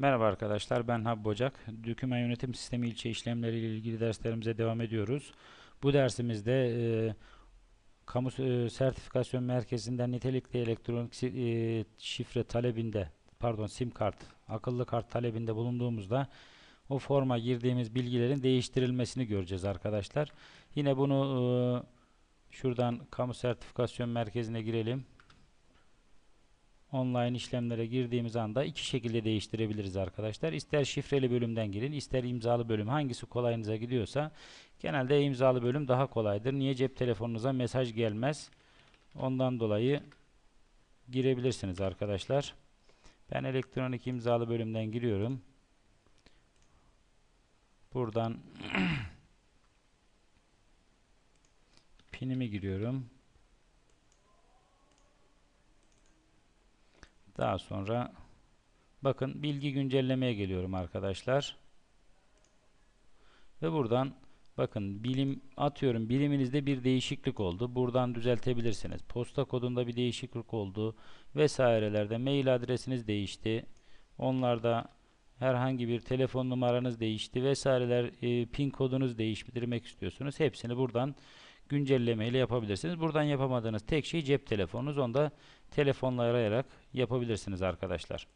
Merhaba arkadaşlar ben Habib Ocak. Döküman yönetim sistemi ilçe işlemleri ile ilgili derslerimize devam ediyoruz. Bu dersimizde e, kamu e, sertifikasyon merkezinden nitelikli elektronik e, şifre talebinde pardon sim kart akıllı kart talebinde bulunduğumuzda o forma girdiğimiz bilgilerin değiştirilmesini göreceğiz arkadaşlar. Yine bunu e, şuradan kamu sertifikasyon merkezine girelim online işlemlere girdiğimiz anda iki şekilde değiştirebiliriz arkadaşlar. İster şifreli bölümden girin, ister imzalı bölüm. Hangisi kolayınıza gidiyorsa genelde imzalı bölüm daha kolaydır. Niye cep telefonunuza mesaj gelmez? Ondan dolayı girebilirsiniz arkadaşlar. Ben elektronik imzalı bölümden giriyorum. Buradan pinimi giriyorum. Daha sonra bakın bilgi güncellemeye geliyorum arkadaşlar. Ve buradan bakın bilim atıyorum biliminizde bir değişiklik oldu. Buradan düzeltebilirsiniz. Posta kodunda bir değişiklik oldu vesairelerde mail adresiniz değişti. Onlarda herhangi bir telefon numaranız değişti vesaireler e, pin kodunuz değiştirmek istiyorsunuz. Hepsini buradan güncelleme ile yapabilirsiniz. Buradan yapamadığınız tek şey cep telefonunuz. Onu da telefonla arayarak yapabilirsiniz arkadaşlar.